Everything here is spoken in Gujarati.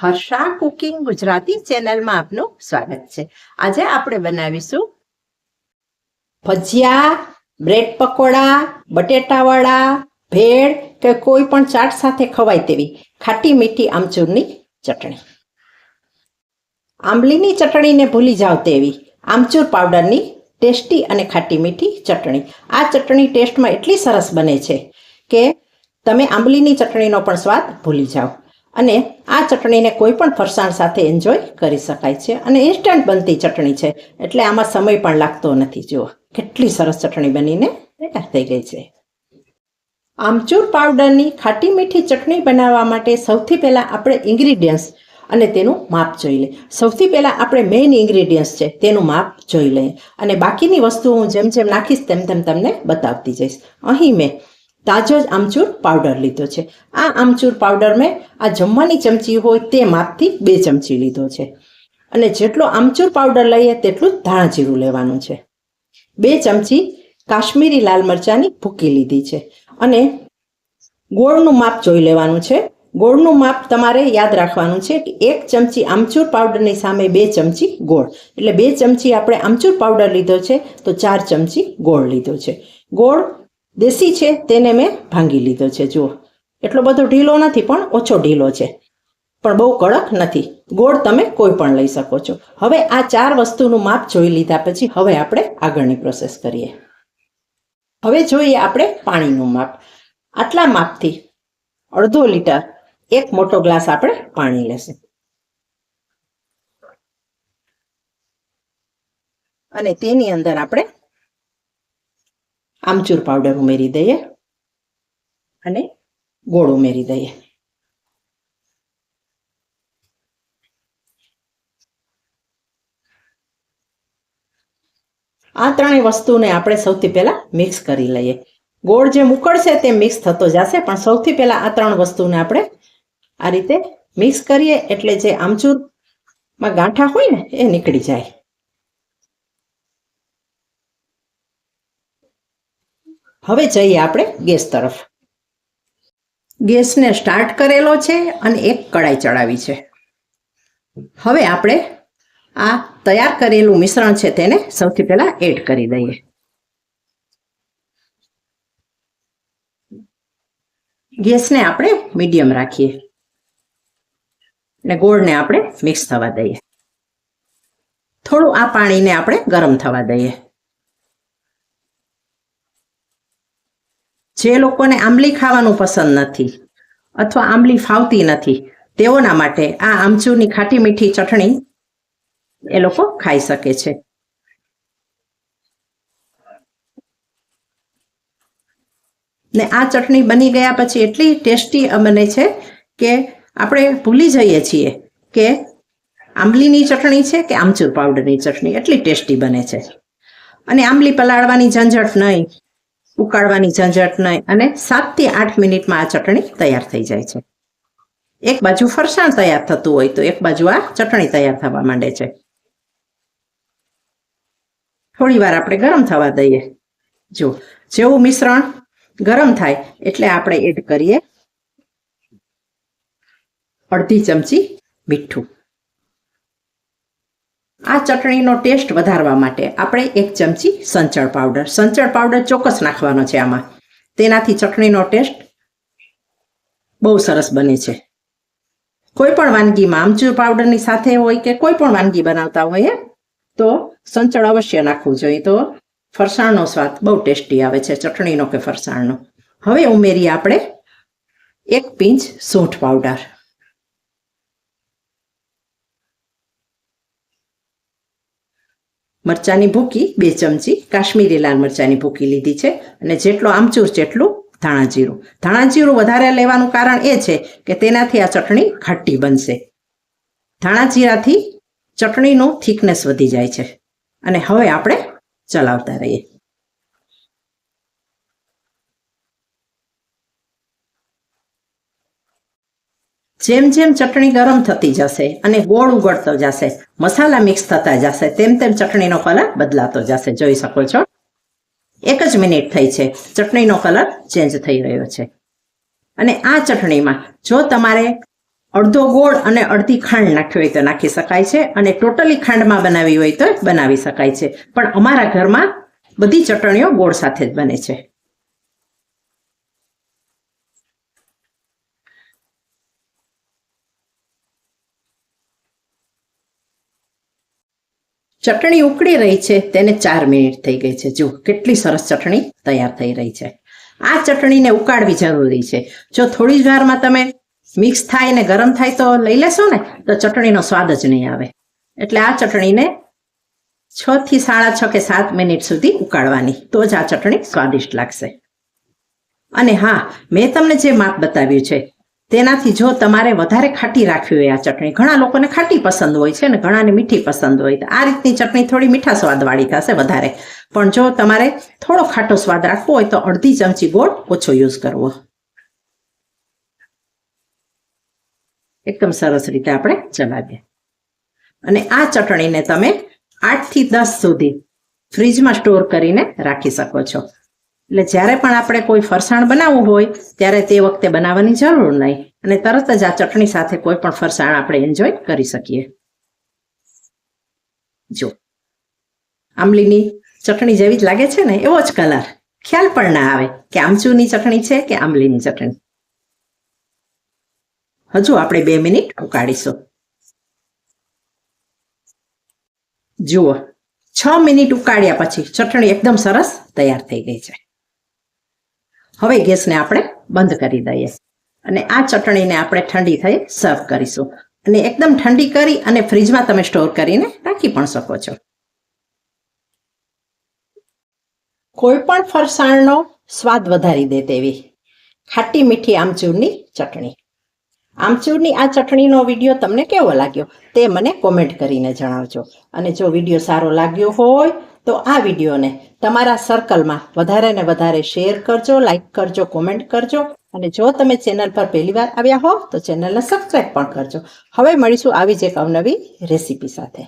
હર્ષા કુકિંગ ગુજરાતી ચેનલમાં આપનું સ્વાગત છે. આજે આપણે બનાવીશું ભજીયા, બ્રેડ પકોડા, બટેટાવાળા, ભેળ કે કોઈ પણ ચાટ સાથે ખવાય તેવી ખાટી મીઠી આમચૂરની ચટણી. આંબલીની ચટણીને ભૂલી જાવ તેવી આમચૂર પાવડરની ટેસ્ટી અને ખાટી મીઠી ચટણી. આ ચટણી ટેસ્ટમાં એટલી સરસ બને છે કે તમે આંબલીની ચટણીનો પણ સ્વાદ ભૂલી જાઓ અને આ ચટણીને કોઈ પણ ફરસાણ સાથે એન્જોય કરી શકાય છે અને ઇન્સ્ટન્ટ બનતી ચટણી છે. એટલે આમાં સમય પણ લાગતો નથી. જુઓ, કેટલી સરસ ચટણી બનીને તૈયાર થઈ ગઈ છે. આમચૂર પાવડરની ખાટી મીઠી ચટણી બનાવવા માટે સૌથી પહેલાં આપણે ઇન્ગ્રીડિયન્ટ્સ અને તેનું માપ જોઈ લઈએ. સૌથી પહેલાં આપણે મેઇન ઇન્ગ્રીડિયન્ટ્સ છે તેનું માપ જોઈ લઈએ. અને બાકીની વસ્તુ હું જેમ જેમ નાખીશ તેમ તેમ તમને બતાવતી જઈશ. અહીં મેં તાજો જ આમચૂર પાવડર લીધો છે. આ આમચૂર પાવડર મેં આ જમવાની ચમચી હોય તે માપથી બે ચમચી લીધો છે. અને જેટલો આમચૂર પાવડર લઈએ તેટલું ધાણા જીરું લેવાનું છે. બે ચમચી કાશ્મીરી લાલ મરચાંની ભૂકી લીધી છે. અને ગોળનું માપ જોઈ લેવાનું છે. ગોળનું માપ તમારે યાદ રાખવાનું છે કે એક ચમચી આમચૂર પાવડરની સામે બે ચમચી ગોળ. એટલે બે ચમચી આપણે આમચૂર પાવડર લીધો છે તો ચાર ચમચી ગોળ લીધો છે. ગોળ દેશી છે, તેને મેં ભાંગી લીધો છે, જુઓ. એટલો બધો ઢીલો નથી, પણ ઓછો ઢીલો છે. પણ બહુ કડક નથી. ગોળ તમે કોઈ પણ લઈ શકો છો. હવે આ ચાર વસ્તુનું માપ જોઈ લીધા પછી હવે આપણે આગળની પ્રોસેસ કરીએ. હવે જોઈએ આપણે પાણીનું માપ. આટલા માપથી અડધો લીટર એક મોટો ગ્લાસ આપણે પાણી લેશે. અને તેની અંદર આપણે આમચૂર પાવડર ઉમેરી દઈએ અને ગોળ ઉમેરી દઈએ. આ ત્રણેય વસ્તુને આપણે સૌથી પહેલા મિક્સ કરી લઈએ. ગોળ જે મુકળશે તે મિક્સ થતો જશે, પણ સૌથી પહેલા આ ત્રણ વસ્તુને આપણે આ રીતે મિક્સ કરીએ એટલે જે આમચૂરમાં ગાંઠા હોય ને, એ નીકળી જાય. હવે જઈએ આપણે ગેસ તરફ. ગેસને સ્ટાર્ટ કરેલો છે અને એક કડાઈ ચડાવી છે. હવે આપણે આ તૈયાર કરેલું મિશ્રણ છે તેને સૌથી પહેલા એડ કરી દઈએ. ગેસને આપણે મીડિયમ રાખીએ. અને ગોળને આપણે મિક્સ થવા દઈએ. થોડું આ પાણીને આપણે ગરમ થવા દઈએ. જે લોકોને આંબલી ખાવાનું પસંદ નથી અથવા આંબલી ફાવતી નથી, તેઓના માટે આ આમચૂરની ખાટી મીઠી ચટણી એ લોકો ખાઈ શકે છે. ને આ ચટણી બની ગયા પછી એટલી ટેસ્ટી બને છે કે આપણે ભૂલી જઈએ છીએ કે આંબલીની ચટણી છે કે આમચૂર પાવડરની ચટણી, એટલી ટેસ્ટી બને છે. અને આંબલી પલાળવાની ઝંઝટ નહીં ઉકાળવાની ઝંઝટ નહીં અને સાતથી આઠ મિનિટમાં આ ચટણી તૈયાર થઈ જાય છે. એક બાજુ ફરસાણ તૈયાર થતું હોય તો એક બાજુ આ ચટણી તૈયાર થવા માંડે છે. થોડી વાર આપણે ગરમ થવા દઈએ. જો, જેવું મિશ્રણ ગરમ થાય એટલે આપણે એડ કરીએ અડધી ચમચી મીઠું. આ ચટણીનો ટેસ્ટ વધારવા માટે આપણે એક ચમચી સંચળ પાવડર. સંચળ પાવડર ચોક્કસ નાખવાનો છે આમાં. તેનાથી ચટણીનો ટેસ્ટ બહુ સરસ બને છે. કોઈ પણ વાનગીમાં આમચૂર પાવડરની સાથે હોય કે કોઈ પણ વાનગી બનાવતા હોઈએ તો સંચળ અવશ્ય નાખવું જોઈએ. તો ફરસાણનો સ્વાદ બહુ ટેસ્ટી આવે છે, ચટણીનો કે ફરસાણનો. હવે ઉમેરીએ આપણે એક પિંચ સૂંઠ પાવડર. મરચાની ભૂકી, બે ચમચી કાશ્મીરી લાલ મરચાની ભૂકી લીધી છે અને જેટલો આમચૂર જેટલું ધાણા જીરું. ધાણા જીરું વધારે લેવાનું કારણ એ છે કે તેનાથી આ ચટણી ખાટી બનશે. ધાણા જીરાથી ચટણીનો થિકનેસ વધી જાય છે. અને હવે આપણે ચલાવતા રહીએ. જેમ જેમ ચટણી ગરમ થતી જશે અને ગોળ ઉગળતો જશે, મસાલા મિક્સ થતા જશે, તેમ તેમ ચટણીનો કલર બદલાતો જશે. જોઈ શકો છો? એક જ મિનિટ થઈ છે. ચટણીનો કલર ચેન્જ થઈ રહ્યો છે. અને આ ચટણીમાં જો તમારે અડધો ગોળ અને અડધી ખાંડ નાખવી હોય તો નાખી શકાય છે અને ટોટલી ખાંડમાં બનાવી હોય તો બનાવી શકાય છે. પણ અમારા ઘરમાં બધી ચટણીઓ ગોળ સાથે જ બને છે. ચટણી ઉકળી રહી છે, તેને ચાર મિનિટ થઈ ગઈ છે. જુઓ, કેટલી સરસ ચટણી તૈયાર થઈ રહી છે. આ ચટણીને ઉકાળવી જરૂરી છે. જો થોડી જ વારમાં તમે મિક્સ થાય ને ગરમ થાય તો લઈ લેશો ને, તો ચટણીનો સ્વાદ જ નહીં આવે. એટલે આ ચટણીને છ થી સાડા છ કે સાત મિનિટ સુધી ઉકાળવાની, તો જ આ ચટણી સ્વાદિષ્ટ લાગશે. અને હા, મેં તમને જે માપ બતાવ્યું છે તેનાથી જો તમારે વધારે ખાટી રાખવી હોય આ ચટણી, ઘણા લોકોને ખાટી પસંદ હોય છે ને ઘણાને મીઠી પસંદ હોય. આ રીતની ચટણી થોડી મીઠા સ્વાદવાળી થશે વધારે. પણ જો તમારે થોડો ખાટો સ્વાદ રાખવો હોય તો અડધી ચમચી ગોળ ઓછો યુઝ કરવો. એકદમ સરસ રીતે આપણે ચલાવીએ. અને આ ચટણીને તમે આઠથી દસ સુધી ફ્રીજમાં સ્ટોર કરીને રાખી શકો છો. એટલે જ્યારે પણ આપણે કોઈ ફરસાણ બનાવવું હોય, ત્યારે તે વખતે બનાવવાની જરૂર નહીં. અને તરત જ આ ચટણી સાથે કોઈ પણ ફરસાણ આપણે એન્જોય કરી શકીએ. જો, આંબલીની ચટણી જેવી જ લાગે છે ને, એવો જ કલર ખ્યાલ પણ ના આવે કે આમચૂની ચટણી છે કે આંબલીની ચટણી. હજુ આપણે બે મિનિટ ઉકાળીશું. જુઓ, છ મિનિટ ઉકાળ્યા પછી ચટણી એકદમ સરસ તૈયાર થઈ ગઈ છે. હવે ગેસને આપણે બંધ કરી દઈએ. અને આ ચટણીને આપણે ઠંડી થઈ સર્વ કરીશું. અને એકદમ ઠંડી કરી અને ફ્રીજમાં તમે સ્ટોર કરીને રાખી પણ શકો છો. કોઈ પણ ફરસાણનો સ્વાદ વધારી દે તેવી ખાટી મીઠી આમચૂરની ચટણી. આમચૂરની આ ચટણીનો વીડિયો તમને કેવો લાગ્યો તે મને કોમેન્ટ કરીને જણાવજો. અને જો વીડિયો સારો લાગ્યો હોય તો આ વિડીયોને તમારા સર્કલમાં વધારે ને વધારે શેર કરજો લાઇક કરજો કોમેન્ટ કરજો અને જો તમે ચેનલ પર પહેલી વાર આવ્યા હો તો ચેનલને સબસ્ક્રાઈબ પણ કરજો. હવે મળીશું આવી જ એક અવનવી રેસીપી સાથે.